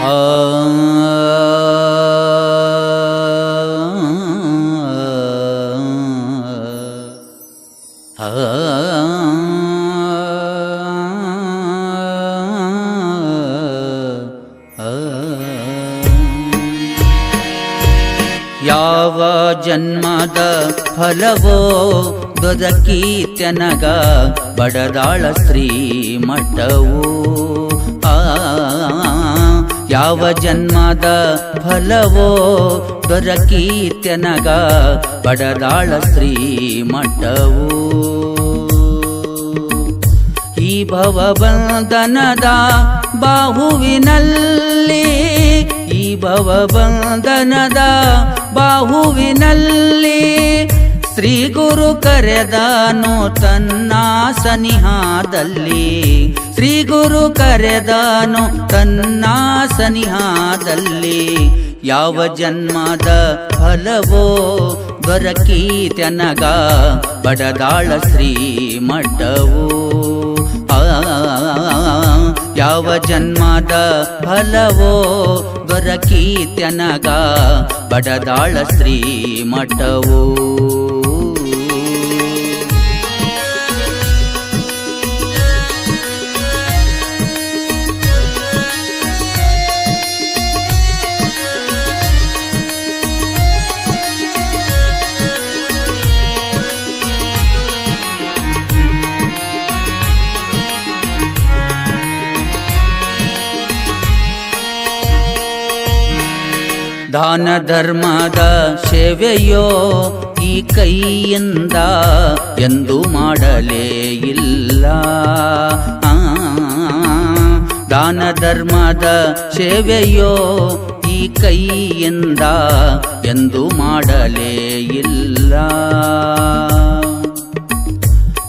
啊。ಯಾವ ಜನ್ಮದ ಫಲವೋ ದೊದಕೀತ್ಯನಗ ಬಡದಾಳ ಶ್ರೀಮಠವು ಆ, ಯಾವ ಜನ್ಮದ ಫಲವೋ ದೊರಕೀತ್ಯನಗ ಬಡದಾಳ ಶ್ರೀಮಠವು ಈ ಭವಬಂಧನದ ಬಾಹುವಿನಲ್ಲಿ ಈ ಭವಬಂಧನದ ಬಾಹುವಿನಲ್ಲಿ ಶ್ರೀ ಗುರು ಕರೆದಾನು ತನ್ನ ಸನಿಹಾದಲ್ಲಿ ಶ್ರೀ ಗುರು ಕರೆದಾನು ತನ್ನ ಸನಿಹಾದಲ್ಲಿ ಯಾವ ಜನ್ಮದ ಫಲವೋ ದೊರಕೀತನಗ ಬಡದಾಳ ಶ್ರೀಮಠವು. ಆ ಯಾವ ಜನ್ಮದ ಫಲವೋ ದೊರಕೀತ್ಯನಗ ಬಡದಾಳ ಶ್ರೀಮಠವು ದಾನ ಧರ್ಮದ ಸೇವೆಯೋ ಈ ಕೈಯಿಂದ ಎಂದು ಮಾಡಲೇ ಇಲ್ಲ. ದಾನ ಧರ್ಮದ ಸೇವೆಯೋ ಈ ಕೈಯಿಂದ ಎಂದು ಮಾಡಲೇ ಇಲ್ಲ.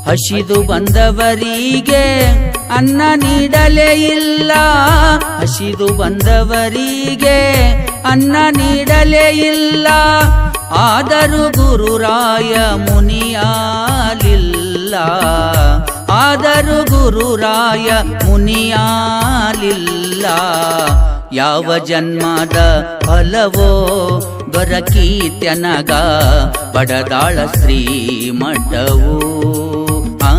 ಹಸಿದು ಬಂದವರಿಗೆ ಅನ್ನ ನೀಡಲೇ ಇಲ್ಲ. ಹಸಿದು ಬಂದವರಿಗೆ ಅನ್ನ ನೀಡಲೇ ಇಲ್ಲ. ಆದರೂ ಗುರುರಾಯ ಮುನಿಯಾಲಿಲ್ಲ. ಆದರೂ ಗುರುರಾಯ ಮುನಿಯಾಲಿಲ್ಲ. ಯಾವ ಜನ್ಮದ ಫಲವೋ ದೊರಕೀತ್ಯನಗ ಬಡದಾಳ ಶ್ರೀಮಠವು. ಆ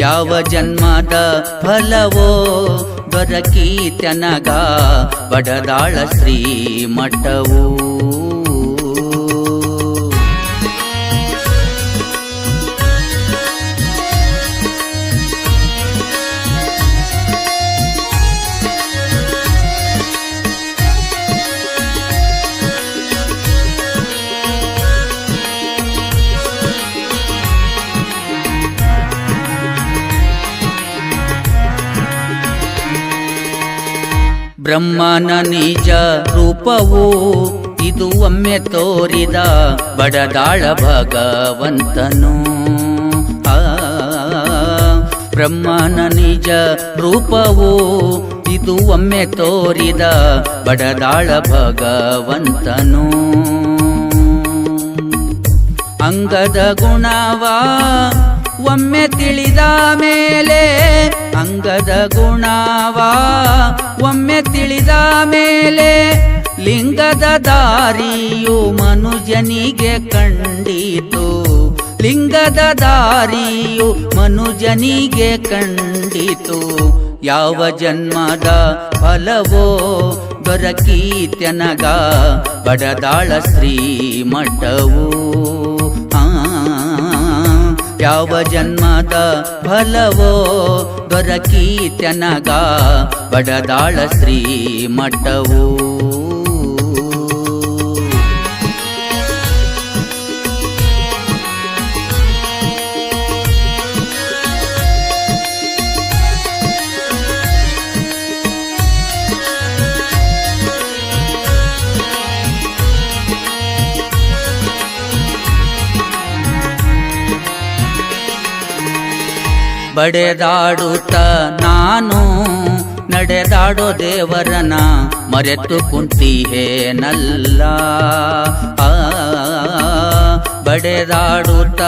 ಯಾವ ಜನ್ಮದ ಫಲವೋ ದೊರಕೀತನಗ ಬಡದಾಳ ಶ್ರೀಮಠವು. ಬ್ರಹ್ಮನ ನಿಜ ರೂಪವು ಇದು ಒಮ್ಮೆ ತೋರಿದ ಬಡದಾಳ ಭಗವಂತನು. ಬ್ರಹ್ಮನ ನಿಜ ರೂಪವು ಇದು ಒಮ್ಮೆ ತೋರಿದ ಬಡದಾಳ ಭಗವಂತನು. ಅಂಗದ ಗುಣವ ಒಮ್ಮೆ ತಿಳಿದ ಮೇಲೆ ಅಂಗದ ಗುಣವ ಒಮ್ಮೆ ತಿಳಿದ ಮೇಲೆ ಲಿಂಗದ ದಾರಿಯು ಮನುಜನಿಗೆ ಕಂಡಿತು. ಲಿಂಗದ ದಾರಿಯು ಮನುಜನಿಗೆ ಕಂಡಿತು. ಯಾವ ಜನ್ಮದ ಫಲವೋ ದೊರಕೀತ್ಯನಗ ಬಡದಾಳ ಶ್ರೀಮಠವು ಆ ಯಾವ ಜನ್ಮದ ಫಲವೋ ದೊರಕೀತನಗ ಬಡದಾಳ ಶ್ರೀಮಠವು ಬಡೆದಾಡುತ್ತ ನಾನು ನಡೆದಾಡೋ ದೇವರನ ಮರೆತು ಕುಂತಿಹೇನಲ್ಲ. ಆ, ಬಡೆದಾಡುತ್ತ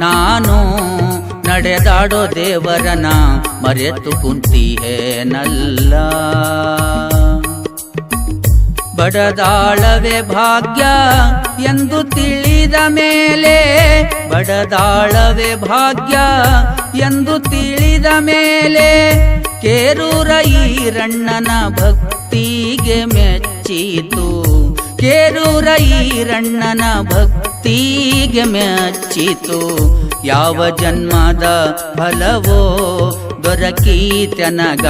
ನಾನು ನಡೆದಾಡೋ ದೇವರನ ಮರೆತು ಕುಂತಿಯೇನಲ್ಲ ಬಡದಾಳವೆ ಭಾಗ್ಯ ಎಂದು ತಿಳಿದ ಮೇಲೆ ಬಡದಾಳವೆ ಭಾಗ್ಯ ಎಂದು ತಿಳಿದ ಮೇಲೆ ಕೇರೂರ ಈರಣ್ಣನ ಭಕ್ತಿಗೆ ಮೆಚ್ಚಿತು. ಕೇರೂರ ಈರಣ್ಣನ ಭಕ್ತಿಗೆ ಮೆಚ್ಚಿತು. ಯಾವ ಜನ್ಮದ ಫಲವೋ ದೊರಕೀತನಗ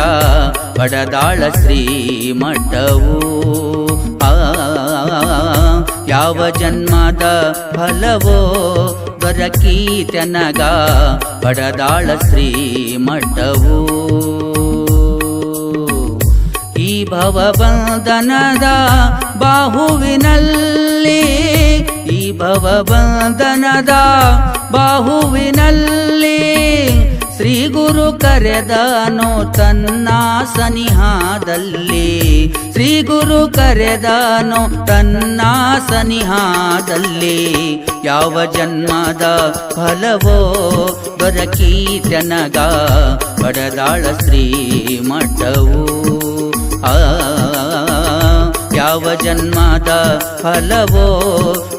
ಬಡದಾಳ ಶ್ರೀಮಠವು. ಆ ಯಾವ ಜನ್ಮದ ಫಲವೋ ದೊರಕೀತನಗ ಶ್ರೀ ಮಠವು ಈ ಭವಬಂಧನದ ಬಾಹುವಿನಲ್ಲಿ ಈ ಭವಬಂಧನದ ಬಾಹುವಿನಲ್ಲಿ ಶ್ರೀ ಗುರು ಕರೆದನು ತನ್ನ ಸನಿಹಾದಲ್ಲಿ. ಶ್ರೀ ಗುರು ಕರೆದನು ತನ್ನ ಸನಿಹಾದಲ್ಲಿ. ಯಾವ ಜನ್ಮದ ಫಲವೋ ದೊರಕೀತನಗ ಬಡದಾಳ ಶ್ರೀಮಠವು ಆ, ಯಾವ ಜನ್ಮದ ಫಲವೋ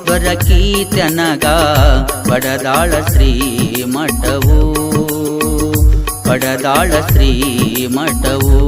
ದೊರಕೀತನಗ ಬಡದಾಳ ಶ್ರೀಮಠವು ಬಡದಾಳ ಶ್ರೀಮಠವು